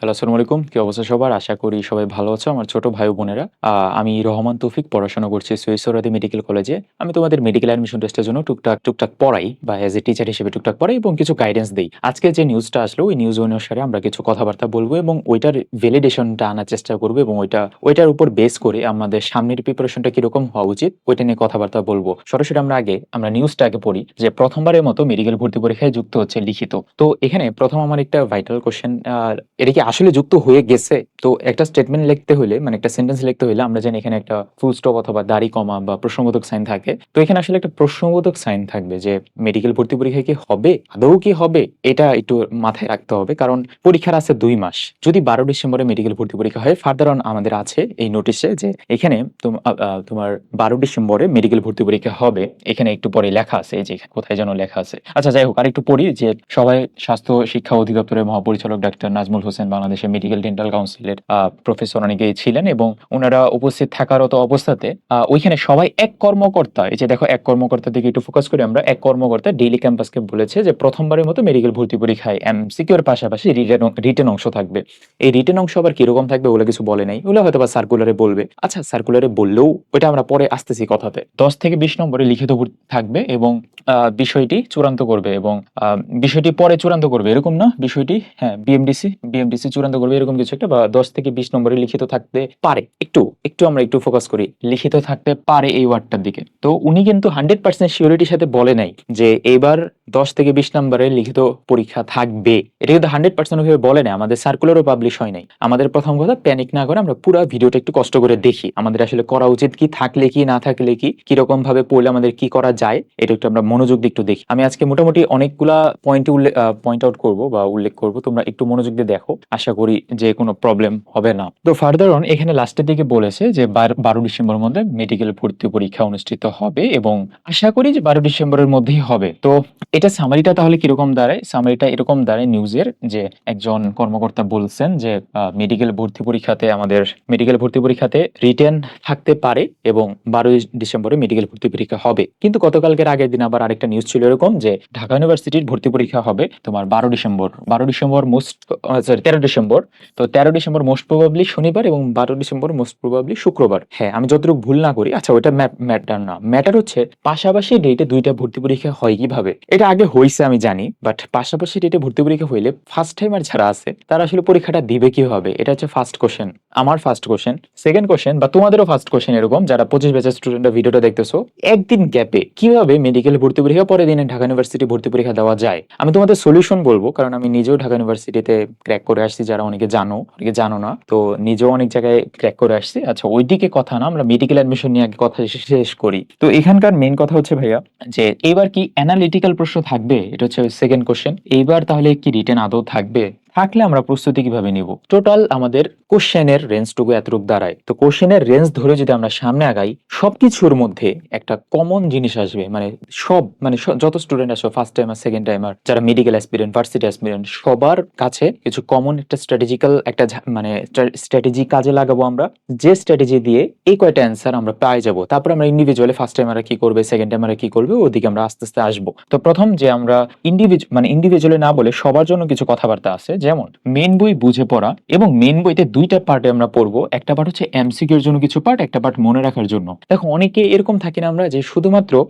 Hello আসসালামু আলাইকুম কি অবস্থা সবার? আশা করি সবাই ভালো আছো, আমার ছোট ভাই বোনেরা। আমি রহমান তৌফিক, পড়াশোনা করছি সুইসরাদি মেডিকেল কলেজে আমি তোমাদের মেডিকেল অ্যাডমিশন টেস্টের জন্য টুকটাক টুকটাক পড়াই, বা এজ এ টিচার হিসেবে টুকটাক পড়াই এবং কিছু গাইডেন্স দিই। আজকে যে নিউজটা আসলো, ওই নিউজ অনুসারে আমরা কিছু কথাবার্তা বলব এবং ওইটার ভ্যালিডেশনটা আনার চেষ্টা করব এবং ওইটা, ওইটার উপর বেস করে আমাদের সামনের প্রিপারেশনটা কীরকম হওয়া উচিত, ওইটা নিয়ে কথাবার্তা বলব। সরাসরি আমরা আগে, আমরা নিউজটা আগে পড়ি, যে প্রথমবারের মতো মেডিকেল ভর্তি পরীক্ষায় যুক্ত হচ্ছে লিখিত। তো এখানে প্রথম আমার একটা ভাইটাল কোশ্চেন এটা কি আসলে যুক্ত হয়ে গেছে, তো একটা স্টেটমেন্ট লিখতে হলে মানে একটা সেন্টেন্স লিখতে হলে আমরা জানি এখানে একটা ফুল স্টপ অথবা দাড়ি কমা বা প্রশ্নবোধক সাইন থাকে। তো এখানে আসলে একটা প্রশ্নবোধক সাইন থাকবে যে মেডিকেল ভর্তি পরীক্ষা কি হবে? আদৌ কি হবে? এটা একটু মাথায় রাখতে হবে, কারণ পরীক্ষার আছে দুই মাস। যদি বারো ডিসেম্বরে মেডিকেল ভর্তি পরীক্ষা হয় ফার্দার অন আমাদের আছে এই নোটিশে যে এখানে তোমার বারো ডিসেম্বরে মেডিকেল ভর্তি পরীক্ষা হবে। এখানে একটু পরে লেখা আছে যে কোথায় যেন লেখা আছে। আচ্ছা যাই হোক আর একটু পড়ি যে সবাই স্বাস্থ্য শিক্ষা অধিদপ্তরের মহাপরিচালক ডাক্তার নাজমুল হোসেন বাংলাদেশের মেডিকেল ডেন্টাল কাউন্সিলের প্রফেসর অনেকেই ছিলেন এবং ওনারা উপস্থিত থাকারত অবস্থাতে ওইখানে সবাই এক কর্মকর্তা, এই যে দেখো এক কর্মকর্তা দিকে একটু ফোকাস করি আমরা, এক কর্মকর্তা ডেইলি ক্যাম্পাসকে বলেছে যে প্রথমবারের মতো মেডিকেল ভর্তি পরীক্ষায় এমসিকিউর পাশাপাশি রিটেন অংশ থাকবে। এই রিটেন অংশ আবার কীরকম থাকবে ওগুলো কিছু বলে নাই, ওগুলো হয়তো বা সার্কুলারে বলবে। আচ্ছা সার্কুলারে বললেও ওইটা আমরা পরে আসতেছি কথাতে। দশ থেকে বিশ নম্বরে লিখিত থাকবে এবং বিষয়টি চূড়ান্ত করবে এবং বিষয়টি পরে চূড়ান্ত করবে, এরকম না? বিষয়টি হ্যাঁ বিএমডিসি বিএমডিসি চূড়ান্ত করবে, এরকম কিছু একটা, বা দশ থেকে বিশ নম্বরে লিখিত থাকতে পারে। একটু একটু আমরা একটু ফোকাস করি। লিখিত থাকতে পারে এই ওয়ার্ডটার দিকে। তো উনি কিন্তু হান্ড্রেড পার্সেন্ট সিওরিটির সাথে বলে নাই যে এবার দশ থেকে বিশ নম্বরে লিখিত পরীক্ষা থাকবে। এটা কিন্তু হান্ড্রেড পার্সেন্ট ভাবে বলে নাই, আমাদের সার্কুলারও পাবলিশ হয় নাই। আমাদের প্রথম কথা প্যানিক না করে আমরা পুরো ভিডিওটা একটু কষ্ট করে দেখি। আমাদের আসলে করা উচিত কি, থাকলে কি, না থাকলে কি কীরকম ভাবে পড়লে আমাদের কি করা যায়, এটা একটু আমরা মনোযোগ দিয়ে একটু দেখি। আমি আজকে মোটামুটি অনেকগুলা পয়েন্ট উল্লেখ পয়েন্ট আউট করব বা উল্লেখ করব, তোমরা একটু মনোযোগ দিয়ে দেখো। আশা করি যে কোনো প্রবলেম হবে না। তো ফার্দার অন এখানে লাস্টের দিকে বলেছে যে বারো ডিসেম্বরের মধ্যে মেডিকেল ভর্তি পরীক্ষা অনুষ্ঠিত হবে এবং আশা করি যে বারো ডিসেম্বরের মধ্যেই হবে। তো এটা সামারিটা তাহলে কীরকম দাঁড়ায়? সামারিটা এরকম দাঁড়ায় নিউজের যে একজন কর্মকর্তা বলছেন যে মেডিকেল ভর্তি পরীক্ষাতে আমাদের মেডিকেল ভর্তি পরীক্ষাতে রিটেন থাকতে পারে এবং বারোই ডিসেম্বরে মেডিকেল ভর্তি পরীক্ষা হবে। কিন্তু গতকালকের আগের দিন আবার আরেকটা নিউজ ছিল এরকম যে ঢাকা ইউনিভার্সিটির ভর্তি পরীক্ষা হবে তোমার বারো ডিসেম্বর। বারো ডিসেম্বর মোস্ট সরি তেরো ডিসেম্বর। তো তেরো ডিসেম্বর মোস্ট প্রবাবলি শনিবার এবং বারো ডিসেম্বর মোস্ট প্রবাবলি শুক্রবার। হ্যাঁ আমি যতটুকু ভুল না করি আচ্ছা ওটা ম্যাটার না। ম্যাটার হচ্ছে পাশাপাশি ডেটে দুইটা ভর্তি পরীক্ষা হয় কীভাবে? এটা আগে হয়েছে আমি জানি বাট পাশাপাশি ডেটে ভর্তি পরীক্ষা হইলে ফার্স্ট টাইমার যারা আছে, তারা আসলে পরীক্ষাটা দিবে কীভাবে? এটা হচ্ছে ফার্স্ট কোশ্চেন আমার ফার্স্ট কোশ্চেন সেকেন্ড কোশ্চেন বা তোমাদেরও ফার্স্ট কোশ্চেন এরকম, যারা পঁচিশ ব্যাচের স্টুডেন্টরা ভিডিওটা দেখতেছো, একদিন গ্যাপে কীভাবে মেডিকেল ভর্তি পরীক্ষা, পরের দিনে ঢাকা ইউনিভার্সিটি ভর্তি পরীক্ষা দেওয়া যায়? আমি তোমাদের সলিউশন বলব, কারণ আমি নিজেও ঢাকা ইউনিভার্সিটিতে ক্র্যাক করে আসছি। যারা অনেকে জানো অনেকে জানো না। তো নিজেও অনেক জায়গায় ক্র্যাক করে আসছি। আচ্ছা ওইদিকে কথা না, আমরা মেডিকেল অ্যাডমিশন নিয়ে আগে কথা শেষ করি। তো এখানকার মেন কথা হচ্ছে ভাইয়া, যে এবার কি অ্যানালিটিক্যাল প্রশ্ন থাকবে? এটা হচ্ছে সেকেন্ড কোশ্চেন এইবার তাহলে কি রিটার্ন আদৌ থাকবে? থাকলে আমরা প্রস্তুতি কীভাবে নিব? টোটাল আমাদের কোশ্চেনের রেঞ্জটুকু এতটুকু দাঁড়ায়। তো কোশ্চেনের রেঞ্জ ধরে যদি আমরা সামনে আগাই, সবকিছুর মধ্যে একটা কমন জিনিস আসবে মানে সব মানে যত স্টুডেন্ট আসো ফার্স্ট টাইমার সেকেন্ড টাইমার যারা মেডিকেল অ্যাসপিরেন্ট ভার্সিটি অ্যাসপিরেন্ট সবার কাছে কিছু কমন একটা স্ট্র্যাটেজিক্যাল একটা মানে স্ট্র্যাটেজি কাজে লাগাবো আমরা। যে স্ট্র্যাটেজি দিয়ে এই কয়টা অ্যান্সার আমরা পাই যাব। তারপর আমরা ইন্ডিভিজুয়ালি ফার্স্ট টাইমারা কি করবে সেকেন্ড টাইমারা কি করবে, ওদিকে আমরা আস্তে আস্তে আসব। তো প্রথম যে আমরা ইন্ডিভিজুয়াল মানে ইন্ডিভিজুয়ালি না বলে সবার জন্য কিছু কথাবার্তা আছে যেমন মেন বই বুঝে পড়া এবং মেন বইতে দুইটা পার্টে আমরা পড়ব। একটা পার্ট হচ্ছে এমসিকিউর জন্য কিছু পার্ট একটা পার্ট মনে রাখার জন্য। দেখো, অনেকে এরকম থাকি না আমরা যে শুধুমাত্র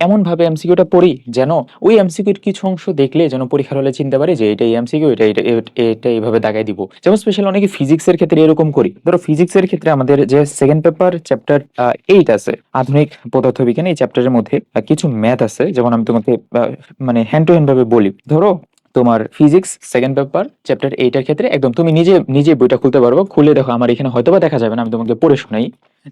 এমন ভাবে এমসিকিউটা পড়ি যেন ওই এমসিকিউর কিছু অংশ দেখলে যেন পরীক্ষার হলে চিনতে পারি যে এটা এমসিকিউ এটা এটা, এটা- এইভাবে দাগাই দিব। যেমন স্পেশাল অনেকে ফিজিক্সের ক্ষেত্রে এরকম করি। ধরো ফিজিক্সের ক্ষেত্রে আমাদের যে সেকেন্ড পেপার চ্যাপ্টার এইট আছে, আধুনিক পদার্থবিজ্ঞান, এই চ্যাপ্টারের মধ্যে কিছু ম্যাথ আছে। যেমন আমি তোমাকে মানে হ্যান্ড টু হ্যান্ড ভাবে বলি। ধরো তোমার ফিজিক্স সেকেন্ড পেপার চ্যাপ্টার এইটার ক্ষেত্রে, একদম তুমি নিজে নিজে বইটা খুলতে পারব, খুলে দেখো, আমার এখানে হয়তোবা দেখা যাবে না, আমি তোমাকে পড়ে শোনাই।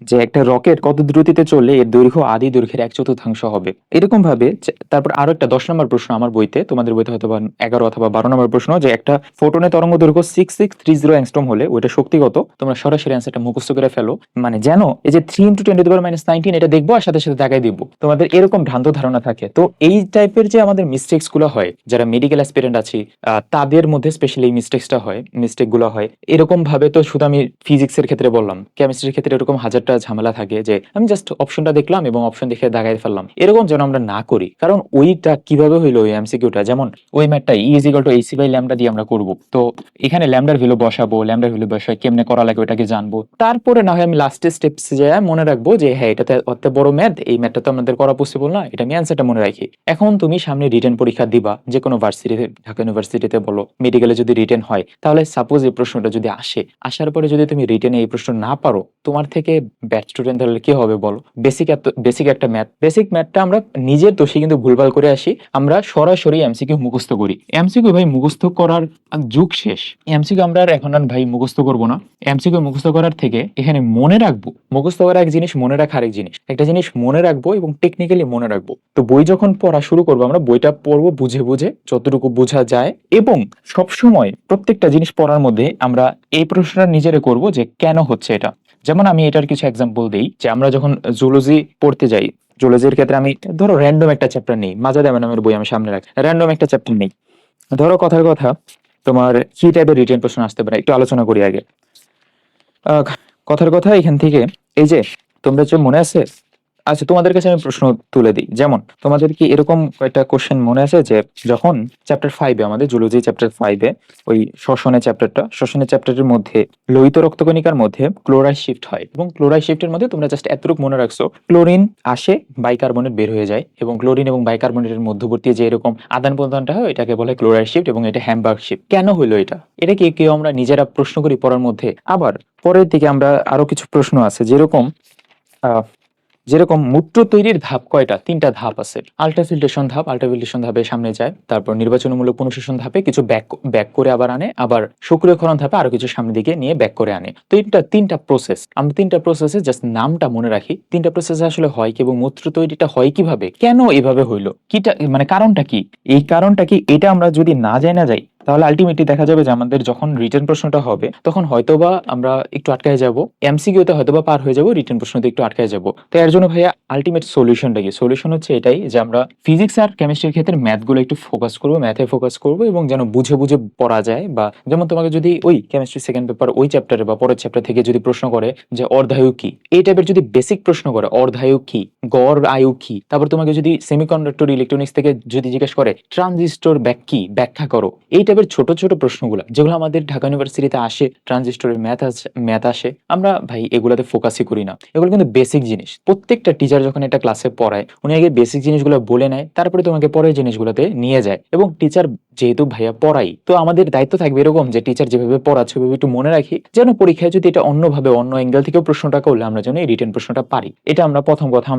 যে একটা রকেট কত দ্রুতিতে চললে এর দৈর্ঘ্য আদি দৈর্ঘ্যের এক চতুর্থাংশ হবে। এরকম ভাবে তারপর আরও একটা দশ নম্বর প্রশ্ন আমার বইতে, তোমাদের বইতে হয়তো এগারো অথবা বারো নম্বর প্রশ্ন, যে একটা ফোটনের তরঙ্গ দৈর্ঘ্য six six three zero angstrom হলে ওইটা শক্তিগত, তোমরা সরাসরি অ্যান্সারটা মুখস্থ করে ফেলো। মানে যেন এই যে three into ten to minus nineteen এটা দেখব আর সাথে সাথে দেখাই দিব। তোমাদের এরকম ভ্রান্ত ধারণা থাকে। তো এই টাইপের যে আমাদের মিস্টেক্সগুলো হয়, যারা মেডিকেল অ্যাসপিরেন্ট আছি তাদের মধ্যে স্পেশালি এই মিস্টেক্সটা হয় মিস্টেকগুলো হয়। এরকম ভাবে তো শুধু আমি ফিজিক্সের ক্ষেত্রে বললাম কেমিস্ট্রির ক্ষেত্রে এরকম হাজারটা একটা ঝামেলা থাকে যে আমি জাস্ট অপশনটা দেখলাম এবং অপশন দেখে দাগাই ফেললাম। এরকম যেন আমরা না করি, কারণ ওইটা কীভাবে হইল ওই এমসিকিউটা যেমন ওই ম্যাটটা E equal to H C by lambda দিয়ে আমরা করব। তো এখানে ল্যামডার ভ্যালু বসাবো ল্যামডার ভ্যালু বসাই কেমনে করা লাগে ওটাকে জানব। তারপরে না হয় আমি লাস্টের স্টেপসে যায় মনে রাখব যে হ্যাঁ এটাতে অত বড় ম্যাথ এই ম্যাথটা তো আমাদের করা পসিবল না, এটা আমি অ্যান্সারটা মনে রাখি। এখন তুমি সামনে রিটেন পরীক্ষা দিবা যে কোনো ভার্সিটিতে ঢাকা ইউনিভার্সিটিতে বলো মেডিকেলে যদি রিটেন হয়, তাহলে সাপোজ এই প্রশ্নটা যদি আসে, আসার পরে যদি তুমি রিটেনে এই প্রশ্ন না পারো, তোমার থেকে ব্যাড স্টুডেন্ট তাহলে কি হবে বলো? বেসিক এত বেসিক একটা ম্যাথ বেসিক ম্যাথটা আমরা নিজের দোষে কিন্তু ভুলভাল করে আসি। আমরা সরাসরি এমসিকিউ মুখস্থ করি। এমসিকিউ ভাই মুখস্থ করার যুগ শেষ। এমসিকিউ আমরা আর এখন আর ভাই মুখস্থ করব না। এমসিকিউ মুখস্থ করার থেকে এখানে মনে রাখব। মুখস্থ করা এক জিনিস, মনে রাখা আরেক জিনিস। একটা জিনিস মনে রাখব এবং টেকনিক্যালি মনে রাখব। তো বই যখন পড়া শুরু করব, আমরা বইটা পড়ব বুঝে বুঝে, যতটুকু বোঝা যায় এবং সবসময় প্রত্যেকটা জিনিস পড়ার মধ্যে আমরা এই প্রশ্নটা নিজেরে করব যে কেন হচ্ছে এটা। যেমন আমি এটার এক্সাম্পল দিই যে আমরা যখন জুলজি পড়তে যাই জুলজির ক্ষেত্রে আমি ধরো র্যান্ডম একটা চ্যাপ্টার নেই, মাজা দেবেন নামের বই আমি সামনে রাখি র্যান্ডম একটা চ্যাপ্টার নেই। ধরো কথার কথা, তোমার কি টাইপের রিটেন প্রশ্ন আসতে পারে, একটু আলোচনা করি আগে। কথার কথা এখান থেকে, এই যে, তোমরা যে মনে আছে? আচ্ছা তোমাদের কাছে আমি প্রশ্ন তুলে দিই। যেমন, তোমাদের কি এরকম কয়েকটা কোশ্চেন মনে আছে যে, যখন চ্যাপ্টার ফাইভে আমাদের জুলজি চ্যাপ্টার ফাইভে ওই শ্বসনের চ্যাপ্টারটা শ্বসনের চ্যাপ্টারের মধ্যে, লোহিত রক্তকণিকার মধ্যে ক্লোরাইড শিফট হয় এবং ক্লোরাইড শিফটের মধ্যে তোমরা জাস্ট এতটুকু মনে রাখছো ক্লোরিন আসে বাইকার্বনেট বের হয়ে যায় এবং ক্লোরিন এবং বাইকার্বনেটের মধ্যবর্তী যে এরকম আদান প্রদানটা হয়, এটাকে বলে ক্লোরাইড শিফট এবং এটা হ্যামবার্গ শিফট কেন হইল এটা? এটা কি কেউ আমরা নিজেরা প্রশ্ন করি পড়ার মধ্যে? আবার পরের দিকে আমরা আরও কিছু প্রশ্ন আছে, যেরকম যেরকম মূত্র তৈরির ধাপ কয়টা? তিনটা ধাপ আছে। আল্ট্রাফিল্ট্রেশন ধাপ আল্ট্রাফিল্ট্রেশন ধাপে সামনে যায়, তারপর নির্বাচনমূলক পুনঃশোষণ ধাপে কিছু ব্যাক ব্যাক করে আবার আনে, আবার সক্রিয়করণ ধাপে আরও কিছু সামনে দিকে নিয়ে ব্যাক করে আনে। তো এটা তিনটা প্রসেস আমরা তিনটা প্রসেসে জাস্ট নামটা মনে রাখি। তিনটা প্রসেসে আসলে হয় কি এবং মূত্র তৈরিটা হয় কীভাবে? কেন এভাবে হইল? কিটা মানে কারণটা কি? এই কারণটা কি? এটা আমরা যদি না যাই না যাই তাহলে আলটিমেটলি দেখা যাবে যে আমাদের যখন রিটার্ন প্রশ্নটা হবে, তখন হয়তোবা আমরা একটু আটকায় যাব। এমসিকিউতে হয়তোবা পার হয়ে যাব রিটার্ন প্রশ্নতে একটু আটকায় যাব। তো এর জন্য ভাইয়া আলটিমেট সলিউশনটা কি? সলিউশন হচ্ছে এটাই যে আমরা ফিজিক্স আর কেমিস্ট্রির ক্ষেত্রে ম্যাথগুলো একটু ফোকাস করব ম্যাথে ফোকাস করব এবং যেন বুঝে বুঝে পড়া যায় বা যেমন তোমাকে যদি ওই কেমিস্ট্রি সেকেন্ড পেপার ওই চ্যাপ্টারে বা পরের চ্যাপ্টার থেকে যদি প্রশ্ন করে যে অর্ধায়ু কি? এই টাইপের যদি বেসিক প্রশ্ন করে, অর্ধায়ু কি? গড় আয়ু কি? তারপর তোমাকে যদি সেমিকন্ডাক্টর ইলেকট্রনিক্স থেকে যদি জিজ্ঞেস করে ট্রানজিস্টর ব্যাক কি? ব্যাখ্যা করো। এই টাইপের ছোট ছোট প্রশ্নগুলো, যেগুলো আমাদের ঢাকা ইউনিভার্সিটিতে আসে ট্রানজিস্টরের ম্যাথ ম্যাথ আসে, আমরা ভাই এগুলাতে ফোকাসই করি না। এগুলো কিন্তু বেসিক জিনিস। প্রত্যেকটা টিচার যখন একটা ক্লাসে পড়ায়, উনি আগে বেসিক জিনিসগুলো বলে নেয়, তারপরে তোমাকে পরের জিনিসগুলোতে নিয়ে যায়। এবং টিচার যেহেতু ভাইয়া পড়াই, তো আমাদের দায়িত্ব থাকবে এরকম যে টিচার যেভাবে পড়াচ্ছে, ওইভাবে একটু মনে রাখি, যেন পরীক্ষায় যদি এটা অন্যভাবে, অন্য অ্যাঙ্গেল থেকেও প্রশ্নটা করলে আমরা যেন এই রিটেন প্রশ্নটা পারি। এটা আমরা প্রথম কথা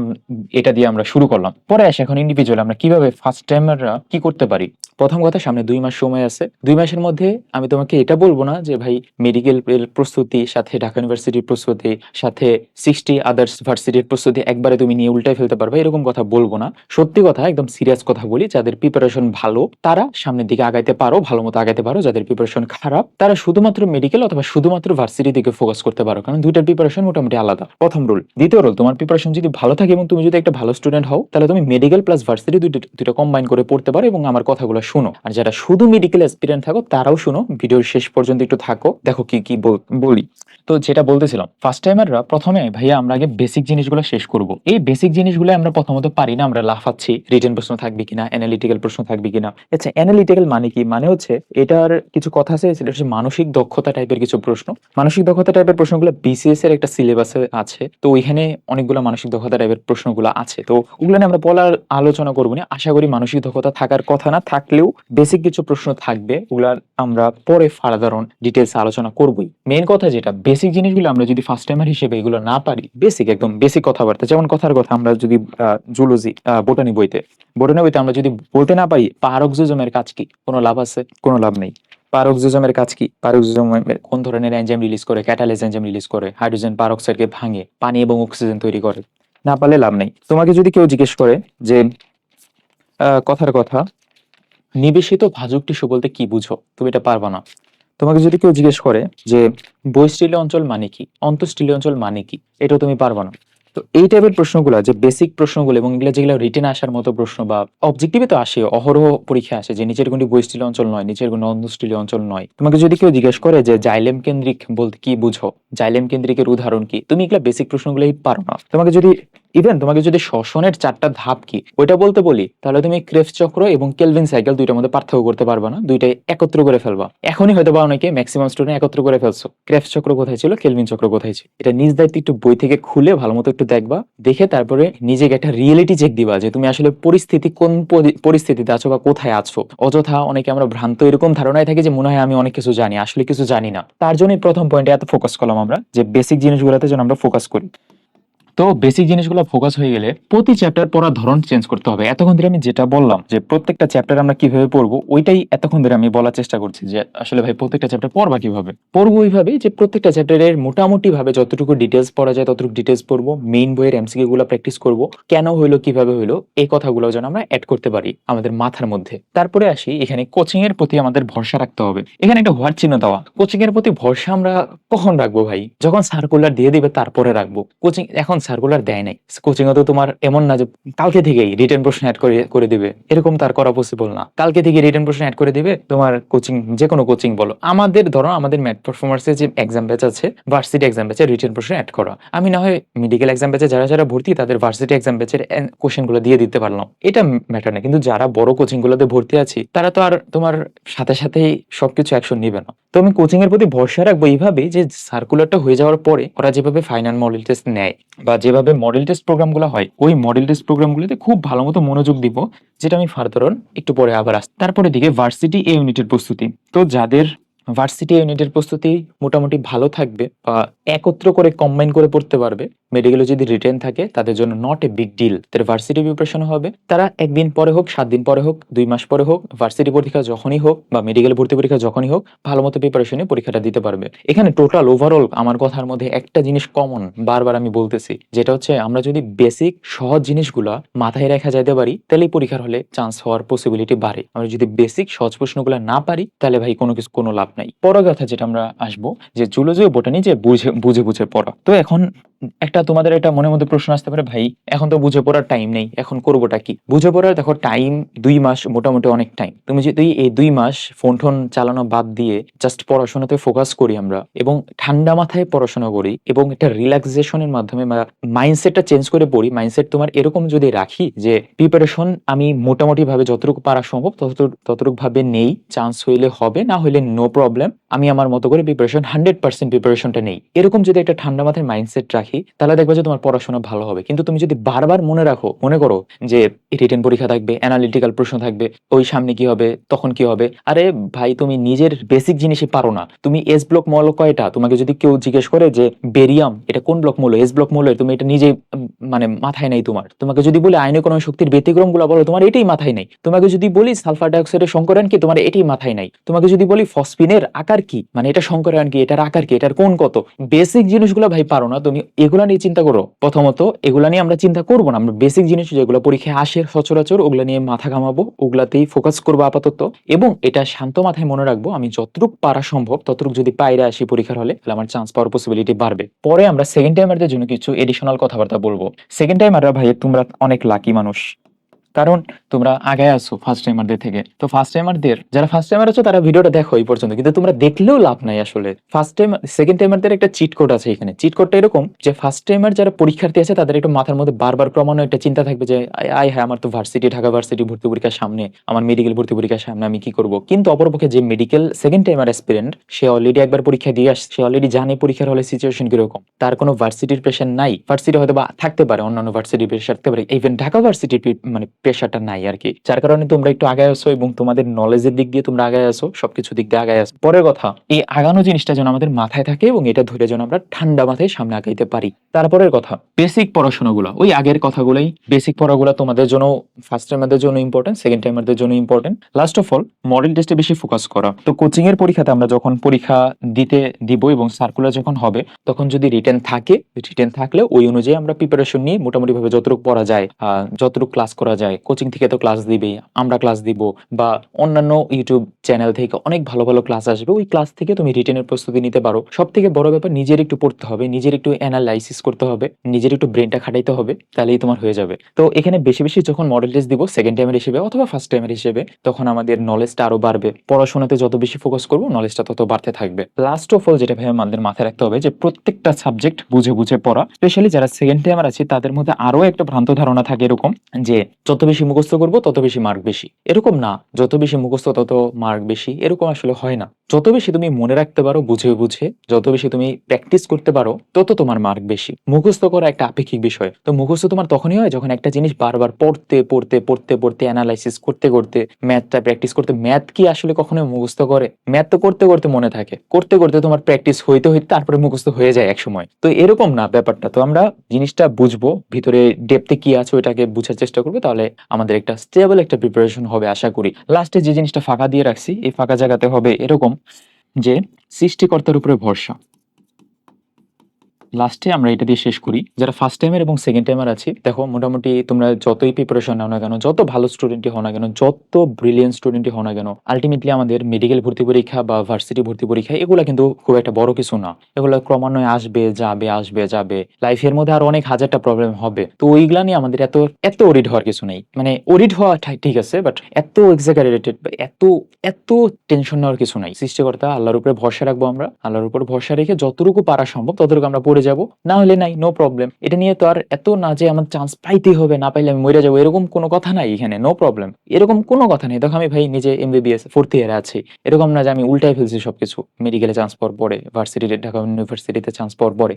এটা দিয়ে আমরা শুরু করলাম। পরে আসে এখন ইন্ডিভিজুয়াল আমরা কীভাবে ফার্স্ট টাইমাররা কি করতে পারি? প্রথম কথা, সামনে দুই মাস সময় আছে দুই মাসের মধ্যে আমি তোমাকে এটা বলব না যে ভাই মেডিকেল প্রস্তুতি, সাথে ঢাকা ইউনিভার্সিটির প্রস্তুতি, সাথে সিক্সটি আদার্স ভার্সিটির প্রস্তুতি, একবারে তুমি নিয়ে উল্টাই ফেলতে পারবে, এরকম কথা বলব না। সত্যি কথা, একদম সিরিয়াস কথা বলি, যাদের প্রিপারেশন ভালো, তারা সামনের দিকে আগাইতে পারো, ভালো মতো আগাইতে পারো, যাদের প্রিপারেশন খারাপ, তারা শুধুমাত্র মেডিকেল অথবা শুধুমাত্র ভার্সিটির দিকে ফোকাস করতে পারো, কারণ দুইটার প্রিপারেশন মোটামুটি আলাদা। প্রথম রুল দ্বিতীয় রুল তোমার প্রিপারেশন যদি ভালো থাকে এবং তুমি যদি একটা ভালো স্টুডেন্ট হও, তাহলে তুমি মেডিকেল প্লাস ভার্সিটি দুইটা কম্বাইন করে পড়তে পারো এবং আমার কথাগুলো শুনো। আর যারা শুধু মেডিকেল এক্সপিরিয়েন্স থাকো তারাও শুনো ভিডিওর শেষ পর্যন্ত একটু থাকো, দেখো কি কি বলি তো যেটা বলতেছিলাম ফার্স্ট টাইমাররা প্রথমে, ভাইয়া, আমরা আগে বেসিক জিনিসগুলো শেষ করব। এই বেসিক জিনিসগুলো আমরা প্রথমত পারি না, আমরা লাফাচ্ছি রিটেন প্রশ্ন থাকবে কিনা অ্যানালিটিক্যাল প্রশ্ন থাকবে কিনা। আচ্ছা অ্যানালিটিক্যাল মানে কি? মানে হচ্ছে, এটার কিছু কথা আছে, সেটা হচ্ছে মানসিক দক্ষতা টাইপের কিছু প্রশ্ন। মানসিক দক্ষতা টাইপের প্রশ্নগুলো বিসিএস এর একটা সিলেবাসে আছে, তো ওইখানে অনেকগুলো মানসিক দক্ষতা টাইপের প্রশ্নগুলো আছে। তো ওগুলো নিয়ে আমরা বলার আলোচনা করব না, আশা করি মানসিক দক্ষতা থাকার কথা না, থাকলেও বেসিক কিছু প্রশ্ন থাকবে। ওগুলা আমরা পরে ফার্দার অন ডিটেলস আলোচনা করবই। মেইন কথা যেটা বেসিক জিনিসগুলো আমরা যদি ফার্স্ট টাইমার হিসেবে এগুলো না পারি বেসিক একদম বেসিক কথাবার্তা, যেমন কথার কথা আমরা যদি জুলজি বোটানি বইতে বোটানি বইতে আমরা যদি বলতে না পারি, পারক্সোজমের কাজ কি? কোনো লাভ আছে? কোনো লাভ নেই। পারক্সোজমের কাজ কি? পারক্সোজমের কোন ধরনের এনজাইম রিলিজ করে? ক্যাটালাইজ এনজাইম রিলিজ করে? হাইড্রোজেন পারক্সাইডকে ভাঙে, পানি এবং অক্সিজেন তৈরি করে? না পারলে লাভ নেই। তোমাকে যদি কেউ জিজ্ঞেস করে যে কথার কথা নিবেশিত ভাজক টিস্যু বলতে কি বুঝো? তুমি এটা পারবা না। তোমাকে যদি কেউ জিজ্ঞেস করে যে বহিস্টিলীয় অঞ্চল মানে কি? অন্তঃস্টিলীয় অঞ্চল মানে কি? এটাও তুমি পারবা না। তো এই টাইপের প্রশ্নগুলো, যে বেসিক প্রশ্নগুলো এবং এগুলো যেগুলো রিটেন আসার মতো প্রশ্ন বা অবজেক্টিভে তো আসে অহরহ পরীক্ষা আসে যে নিচের কোনটি বহিস্টিলীয় অঞ্চল নয়, নিচের কোনো অন্তঃস্টিলীয় অঞ্চল নয়। তোমাকে যদি কেউ জিজ্ঞেস করে যে, জাইলেম কেন্দ্রিক বলতে কি বুঝো? জাইলেম কেন্দ্রিকের উদাহরণ কি? তুমি এগুলা বেসিক প্রশ্নগুলোই পারো না। তোমাকে যদি ইভেন তোমাকে যদি শ্বসনের চারটা ধাপ কি, ওইটা বলতে বলি, তাহলে তুমি ক্রেফ চক্র এবং কেলভিন সাইকেল দুইটার মধ্যে পার্থক্য করতে পারবা না, দুইটাই একত্র করে ফেলবা। এখনই হয়তো বা অনেকে ম্যাক্সিমাম স্টুডেন্ট একত্র করে ফেলছো। ক্রেফ চক্র কোথায় ছিল? কেলভিন চক্র কোথায় ছিল? এটা নিজ দায়িত্ব একটু বই থেকে খুলে ভালো মতো একটু দেখবা, দেখে তারপরে নিজেকে একটা রিয়েলিটি চেক দিবা যে তুমি আসলে পরিস্থিতি কোন পরি- পরিস্থিতিতে আছো বা কোথায় আছো। অযথা অনেকে আমরা ভ্রান্ত এরকম ধারণায় থাকি যে মনে হয় আমি অনেক কিছু জানি, আসলে কিছু জানি না। তার জন্যই প্রথম পয়েন্টে এত ফোকাস করলাম আমরা, যে বেসিক জিনিসগুলোতে যেন আমরা ফোকাস করি। তো বেসিক জিনিসগুলো ফোকাস হয়ে গেলে প্রতি চ্যাপ্টার পড়ার ধরন চেঞ্জ করতে হবে। এতক্ষণ ধরে আমি যেটা বললাম যে প্রত্যেকটা চ্যাপ্টার আমরা কীভাবে পড়ব, ওইটাই এতক্ষণ ধরে আমি বলার চেষ্টা করছি যে আসলে ভাই প্রত্যেকটা চ্যাপ্টার পড়বা কীভাবে? পড়ব ওইভাবে যে প্রত্যেকটা চ্যাপ্টারের মোটামুটি ভাবে যতটুকু ডিটেলস পড়া যায় ততটুকু ডিটেলস পড়ব মেইন বইয়ের এমসিকিউ গুলো প্র্যাকটিস করব, কেন হইল, কীভাবে হইল, এই কথাগুলো যেন আমরা অ্যাড করতে পারি আমাদের মাথার মধ্যে। তারপরে আসি, এখানে কোচিং এর প্রতি আমাদের ভরসা রাখতে হবে। এখানে একটা হোয়াট চিহ্ন দেওয়া কোচিং এর প্রতি ভরসা আমরা কখন রাখব ভাই? যখন সার্কুলার দিয়ে দিবে, তারপরে রাখব। কোচিং এখন সার্কুলার দেয় নাই। কোচিং তো তোমার এমন না যে কালকে থেকেই রিটার্ন প্রশ্ন অ্যাড করে করে দিবে। এরকম তার করা পসিবল না। কালকে থেকে রিটার্ন প্রশ্ন অ্যাড করে দিবে, তোমার কোচিং যে কোনো কোচিং বলো। আমাদের, ধরো আমাদের ম্যাথ পারফরমেন্সের যে এক্সাম ব্যাচ আছে ভার্সিটি এক্সাম ব্যাচের রিটার্ন প্রশ্ন অ্যাড করা। আমি না হয় মেডিকেল এক্সাম ব্যাচে যারা যারা ভর্তি, তাদের ভার্সিটি এক্সাম ব্যাচের কোশ্চেনগুলো দিয়ে দিতে পারলাম। এটা ম্যাটার না। কিন্তু যারা বড় কোচিং গুলোতে ভর্তি আছি, তারা তো আর তোমার সাথে সাথেই সবকিছু অ্যাকশন নিবে না। তো আমি কোচিং এর প্রতি ভরসা রাখব এইভাবে যে সার্কুলারটা হয়ে যাওয়ার পরে ওরা যেভাবে ফাইনাল মডেল টেস্ট নেয় বা যেভাবে মডেল টেস্ট প্রোগ্রামগুলো হয়, ওই মডেল টেস্ট প্রোগ্রামগুলোতে খুব ভালো মতো মনোযোগ দিব, যেটা আমি ফার্দার একটু পরে আবার আস তারপরে দিকে ভার্সিটি এ ইউনিটের প্রস্তুতি। তো যাদের ভার্সিটি ইউনিটের প্রস্তুতি মোটামুটি ভালো থাকবে বা একত্র করে কম্বাইন করে পড়তে পারবে। মেডিকেলে যদি রিটেন থাকে, তাদের জন্য নট এ বিগ ডিল তাদের ভার্সিটি প্রিপারেশন হবে। তারা একদিন পরে হোক, সাত দিন পরে হোক, দুই মাস পরে হোক ভার্সিটি পরীক্ষা যখনই হোক বা মেডিকেল ভর্তি পরীক্ষা যখনই হোক, ভালো মতো প্রিপারেশনে পরীক্ষাটা দিতে পারবে। এখানে টোটাল ওভারঅল আমার কথার মধ্যে একটা জিনিস কমন বারবার আমি বলতেছি, যেটা হচ্ছে আমরা যদি বেসিক সহজ জিনিসগুলা মাথায় রাখা যাইতে পারি তাহলেই পরীক্ষার হলে চান্স হওয়ার পসিবিলিটি বাড়ে। আমরা যদি বেসিক সহজ প্রশ্নগুলো না পারি, তাহলে ভাই কোনো কিছু কোনো লাভ নাই পরের কথা যেটা আমরা আসব, যে জুলজি ও বোটানি যে বুঝে বুঝে বুঝে পড়া। তো এখন একটা তোমাদের এটা মনের মধ্যে প্রশ্ন আসতে পারে, ভাই, এখন তো বুঝে পড়ার টাইম নেই, এখন করবোটা কি? বুঝে পড়ার দেখো টাইম দুই মাস মোটামুটি অনেক টাইম তুমি যদি এই দুই মাস ফোন টোন চালানো বাদ দিয়ে জাস্ট পড়াশোনাতে ফোকাস করি আমরা, এবং ঠান্ডা মাথায় পড়াশোনা করি, এবং একটা রিল্যাক্সেশনের মাধ্যমে মাইন্ডসেটটা চেঞ্জ করে পড়ি মাইন্ডসেট তোমার এরকম যদি রাখি যে প্রিপারেশন আমি মোটামুটি ভাবে যতটুকু পারা সম্ভব, ততটুকু ততটুকু ভাবে নেই চান্স হইলে হবে, না হইলে নো প্রবলেম আমি আমার মতো করে প্রিপারেশন হান্ড্রেড পার্সেন্ট প্রিপারেশনটা নেই। এরকম যদি একটা ঠান্ডা মাথায় মাইন্ডসেট রাখি, তাহলে দেখবে যে তোমার পড়াশোনা ভালো হবে। কিন্তু তুমি যদি বারবার মনে রাখো, মনে করো যে রিটেন পরীক্ষা থাকবে অ্যানালিটিক্যাল প্রশ্ন থাকবে, ওই সামনে কি হবে, তখন কি হবে? আরে ভাই, তুমি নিজের বেসিক জিনিসই পারো না। তুমি এস ব্লক মৌল কয়টা? তোমাকে যদি কেউ জিজ্ঞেস করে যে বেরিয়াম এটা কোন ব্লক মৌল? এস ব্লক মৌল তুমি এটা নিজে মানে মাথায় নেই তোমার। তোমাকে যদি বলি আইনে কোনো শক্তির ব্যতিক্রমগুলো বলো, তোমার এটাই মাথায় নেই। তোমাকে যদি বলি সালফার ডাইঅক্সাইডের সংকরায়ন কি? তোমার এটাই মাথায় নাই। তোমাকে যদি বলি ফসফিনের আকার কি? মানে এটা সংকরায়ন কি? এটার আকার কি? এটার কোন কত? বেসিক জিনিসগুলো ভাই পারো না, তুমি এগুলা নিয়ে চিন্তা করো। প্রথমত, এগুলা নিয়ে আমরা চিন্তা করব না। আমরা বেসিক জিনিস যেগুলো পরীক্ষায় আসে সচরাচর, ওগুলা নিয়ে মাথা ঘামাবো, ওগুলাতেই ফোকাস করব আপাতত। এবং এটা শান্ত মাথায় মনে রাখব, আমি যতটুক পারা সম্ভব, ততটুক যদি পাইরে আসি পরীক্ষার হলে, তাহলে আমার চান্স পাওয়ার পসিবিলিটি বাড়বে। পরে আমরা সেকেন্ড টাইমারদের জন্য কিছু এডিশনাল কথাবার্তা বলব। সেকেন্ড টাইমাররা ভাই, তোমরা অনেক লাকি মানুষ। কারণ তোমরা আগে আসো ফার্স্ট টাইমারদের থেকে। তো ফার্স্ট টাইমারদের যারা ফার্স্ট টাইমার আছো, তারা ভিডিওটা দেখো এই পর্যন্ত। কিন্তু তোমরা দেখলেও লাভ নাই আসলে। ফার্স্ট টাইম সেকেন্ড টাইমারদের একটা চিট কোড আছে এখানে। চিট কোডটা এরকম যে ফার্স্ট টাইমার যারা পরীক্ষার্থী আছে, তাদের একটু মাথার মধ্যে বারবার ক্রমান্বয়ে একটা চিন্তা থাকবে যে, আয় হ্যাঁ আমার তো ভার্সিটি ঢাকা ভার্সিটি ভর্তি পরীক্ষার সামনে, আমার মেডিকেল ভর্তি পরীক্ষার সামনে আমি কি করব? কিন্তু অপরপক্ষে যে মেডিকেল সেকেন্ড টাইমার অ্যাসপিরেন্ট সে অলরেডি একবার পরীক্ষা দিয়ে আসছে, সে অলরেডি জানে পরীক্ষার হলে সিচুয়েশন কীরকম। তার কোনো ভার্সিটির প্রেশার নাই। ভার্সিটি হয়তো বা থাকতে পারে, অন্যান্য ভার্সিটির প্রেশার থাকতে পারে। ইভেন ঢাকা ভার্সিটির মানে প্রেশারটা নাই আর কি যার কারণে তোমরা একটু আগায় আসো এবং তোমাদের নলেজের দিক দিয়ে তোমরা আগায় আসো, সবকিছু দিক দিয়ে আগায় আসো। পরের কথা, এই আগানো জিনিসটা যেন আমাদের মাথায় থাকে এবং এটা ধরে যেন আমরা ঠান্ডা মাথায় সামনে আগাইতে পারি। তারপরের কথা বেসিক পড়াশোনাগুলো। ওই আগের কথাগুলোই বেসিক পড়াগুলো তোমাদের জন্য ফার্স্ট টাইমারদের জন্য ইম্পর্টেন্ট সেকেন্ড টাইমারদের জন্য important last of all model টেস্টে বেশি ফোকাস করা। তো কোচিং এর পরীক্ষাতে আমরা যখন পরীক্ষা দিতে দিব এবং সার্কুলার যখন হবে, তখন যদি রিটেন থাকে রিটেন থাকলে ওই অনুযায়ী আমরা প্রিপারেশন নিয়ে মোটামুটি ভাবে যতটুকু পড়া যায় যতটুকু ক্লাস করা যায় যায় কোচিং থেকে তো ক্লাস দিবেই, আমরা ক্লাস দিব বা অন্যান্য ইউটিউব চ্যানেল থেকে অনেক ভালো ভালো ক্লাস আসবে, ওই ক্লাস থেকে তুমি রিটেনের প্রস্তুতি নিতে পারো। সব থেকে বড় ব্যাপার, নিজের একটু পড়তে হবে, নিজের একটু অ্যানালাইসিস করতে হবে, নিজের একটু ব্রেনটা খাটাইতে হবে, তাহলেই তোমার হয়ে যাবে। তো এখানে বেশি বেশি যখন মডেল টেস্ট দিব সেকেন্ড টাইমের হিসেবে অথবা ফার্স্ট টাইমের হিসেবে, তখন আমাদের নলেজটা আরও বাড়বে। পড়াশোনাতে যত বেশি ফোকাস করব নলেজটা তত বাড়তে থাকবে। লাস্ট অফ অল যেটা ভাই আমাদের মাথায় রাখতে হবে, যে প্রত্যেকটা সাবজেক্ট বুঝে বুঝে পড়া স্পেশালি যারা সেকেন্ড টাইমার আছে, তাদের মধ্যে আরও একটা ভ্রান্ত ধারণা থাকে এরকম, যে যত বেশি মুখস্থ করব, তত বেশি মার্ক বেশি। এরকম না, যত বেশি মুখস্থ, তত মার্ক বেশি। এরকম আসলে হয় না। যত বেশি তুমি মনে রাখতে পারো, বুঝে বুঝে, যত বেশি তুমি প্র্যাকটিস করতে পারো, তত তোমার মার্ক বেশি। মুখস্থ করা একটা আপেক্ষিক বিষয়। তো মুখস্থ তোমার তখনই হয় যখন একটা জিনিস বারবার পড়তে পড়তে পড়তে পড়তে অ্যানালাইসিস করতে করতে ম্যাথটা প্র্যাকটিস করতে ম্যাথ কি আসলে কখনো মুখস্থ করে? ম্যাথ তো করতে করতে মনে থাকে। করতে করতে তোমার প্র্যাকটিস হইতে হইতে তারপরে মুখস্থ হয়ে যায় এক সময় তো এরকম না ব্যাপারটা। তো আমরা জিনিসটা বুঝব, ভিতরে ডেপতে কি আছে ওইটাকে বুঝার চেষ্টা করব, তাহলে আমাদের একটা স্টেবল একটা প্রিপারেশন হবে, আশা করি। লাস্টে যে জিনিসটা ফাঁকা দিয়ে রাখছি, এই ফাঁকা জায়গাতে হবে এরকম যে সৃষ্টিকর্তার উপরে ভরসা। লাস্টে আমরা এটা দিয়ে শেষ করি। যারা ফার্স্ট টাইমের এবং সেকেন্ড টাইমার আছে, দেখো মোটামুটি তোমরা যতই প্রিপারেশন নাও না কেন, যত ভালো স্টুডেন্টই হও না কেন, যত ব্রিলিয়েন্ট স্টুডেন্টই হও না কেন আলটিমেটলি আমাদের মেডিকেল ভর্তি পরীক্ষা বা ভার্সিটি ভর্তি পরীক্ষা, এগুলো কিন্তু খুব একটা বড় কিছু না। এগুলো ক্রমান্বয়ে আসবে, যাবে আসবে, যাবে। লাইফের মধ্যে আর অনেক হাজারটা প্রবলেম হবে। তো ওইগুলা নিয়ে আমাদের এত এত ওরিড হওয়ার কিছু নেই। মানে ওরিড হওয়া ঠিক আছে বাট এত এক্সাগারেটেড এত এত টেনশন নেওয়ার কিছু নাই। সৃষ্টিকর্তা আল্লাহর উপরে ভরসা রাখব আমরা। আল্লাহর উপর ভরসা রেখে যতটুকু পারা সম্ভব, ততটুকু আমরা পড়ে যাব, না হলে নাই নো প্রবলেম এটা নিয়ে তো আর এত না যে আমার চান্স পাইতেই হবে, না পাইলে আমি মরে যাব, এরকম কোনো কথা নাই এখানে নো প্রবলেম এরকম কোনো কথা নেই। দেখো আমি ভাই নিজে এমবিবিএস ফোর্থ ইয়ারে আছি। এরকম না যে আমি উল্টাই ফেলছি সবকিছু। মেডিকেলে চান্স পাওয়ার পরে ভার্সিটিতে ঢাকা ইউনিভার্সিটিতে চান্স পাওয়ার পরে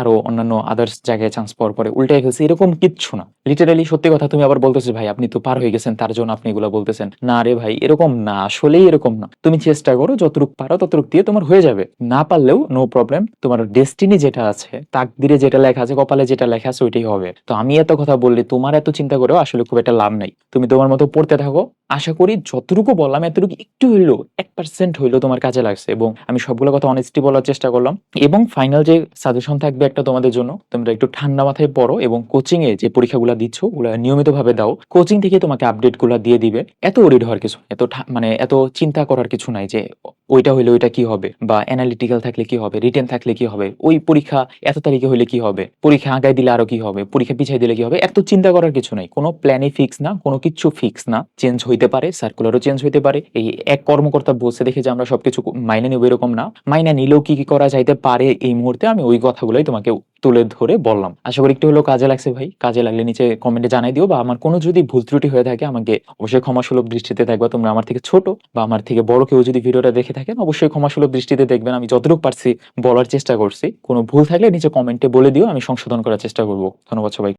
আরও অন্যান্য আদার্স জায়গায় চান্স পাওয়ার পরে উল্টাই ফেলছি, এরকম কিচ্ছু না। লিটারালি সত্যি কথা তুমি আবার বলতেছো, ভাই, আপনি তো পার হয়ে গেছেন, তার জন্য আপনি এগুলো বলতেছেন। না রে ভাই, এরকম না, আসলেই এরকম না। তুমি চেষ্টা করো, যতটুক পারো, ততটুক দিয়ে তোমার হয়ে যাবে। না পারলেও নো প্রবলেম তোমার ডেস্টিনি যেটা আছে, তাকদিরে যেটা লেখা আছে, কপালে যেটা লেখা আছে, ওইটাই হবে। তো আমি এত কথা বললে, তোমার এত চিন্তা করেও আসলে খুব একটা লাভ নাই। তুমি তোমার মতো পড়তে থাকো। আশা করি যতটুকু বললাম, এতটুকু একটু হইল এক পার্সেন্ট হইল তোমার কাজে লাগছে এবং আমি সবগুলো কথা অনেস্টি বলার চেষ্টা করলাম। এবং ফাইনাল যে সাজেশন থাকবে একটা তোমাদের জন্য, তোমরা একটু ঠান্ডা মাথায় পড়ো এবং কোচিং এ যে পরীক্ষাগুলো দিচ্ছ, ওগুলো নিয়মিত ভাবে দাও। কোচিং থেকে তোমাকে আপডেটগুলা দিয়ে দিবে। এত ওরিড হওয়ার কিছু এত মানে এত চিন্তা করার কিছু নাই যে, ওইটা হইলে ওইটা কি হবে? বা অ্যানালিটিক্যাল থাকলে কি হবে? রিটেন থাকলে কি হবে? ওই পরীক্ষা এত তারিখে হইলে কি হবে? পরীক্ষা আগায় দিলে আরও কি হবে? পরীক্ষা পিছিয়ে দিলে কি হবে? এত চিন্তা করার কিছু নাই। কোনো প্ল্যানই ফিক্স না, কোনো কিছু ফিক্স না। চেঞ্জ হইতে পারে সার্কুলারও চেঞ্জ হইতে পারে। এই এক কর্মকর্তা বসে দেখে যে আমরা সবকিছু মাইনে নেব এরকম না। মাইনে নিলেও কি কি করা যাইতে পারে এই মুহূর্তে আমি ওই কথাগুলোই তোমাকে তুলে ধরে বললাম। আশা করি একটু হলেও কাজে লাগছে ভাই। কাজে লাগলে নিচে কমেন্টে জানাই দিও বা আমার কোনো যদি ভুল ত্রুটি হয়ে থাকে আমাকে অবশ্যই ক্ষমাসুলভ দৃষ্টিতে দেখবা। তোমরা আমার থেকে ছোট বা আমার থেকে বড় কেউ যদি ভিডিওটা দেখে থাকেন, অবশ্যই ক্ষমাসুলভ দৃষ্টিতে দেখবেন। আমি যতটুকু পারছি বলার চেষ্টা করছি। কোনো ভুল থাকলে নিচে কমেন্টে বলে দিও। আমি সংশোধন করার চেষ্টা করব। ধন্যবাদ সবাই